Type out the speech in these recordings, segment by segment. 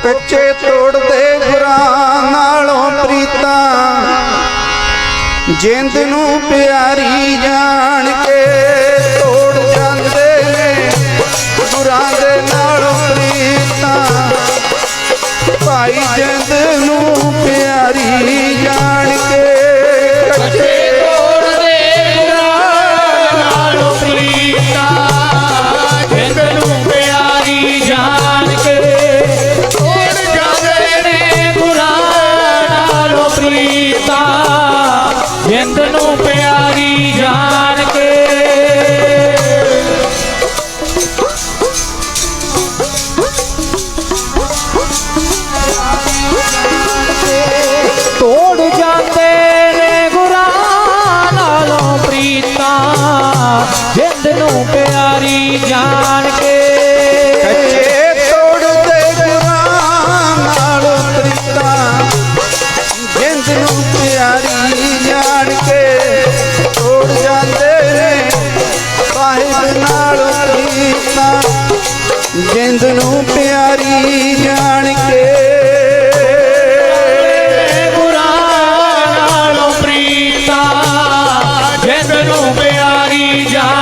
ਕੱਚੇ ਤੋੜਦੇ ਗੁਰਾਂ ਨਾਲੋਂ ਪ੍ਰੀਤਾਂ ਜਿੰਦ ਨੂੰ ਪਿਆ ਜਿੰਦ ਨੂੰ ਪਿਆਰੀ ਜਾਣ ਕੇ ਤੋੜ ਜਾਂਦੇ ਨੇ ਗੁਰਾਂ ਨਾਲੋਂ ਪ੍ਰੀਤਾਂ, ਜਿੰਦ ਨੂੰ ਪਿਆਰੀ ਜਾਣ ਜਿੰਦ ਨੂੰ ਪਿਆਰੀ ਜਾਣ ਕੇ। ਗੁਰਾਂ ਨਾਲੋਂ ਪ੍ਰੀਤਾਂ ਜਿੰਦ ਨੂੰ ਪਿਆਰੀ ਜਾਣ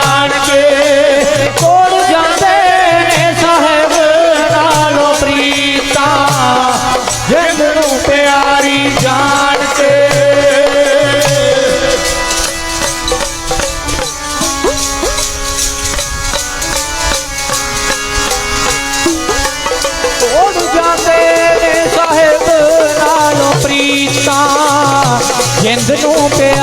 ਨਾਲੋਂ ਪ੍ਰੀਤਾਂ ਜਿੰਦ ਨੂੰ ਪਿਆਰੀ ਜਾਣ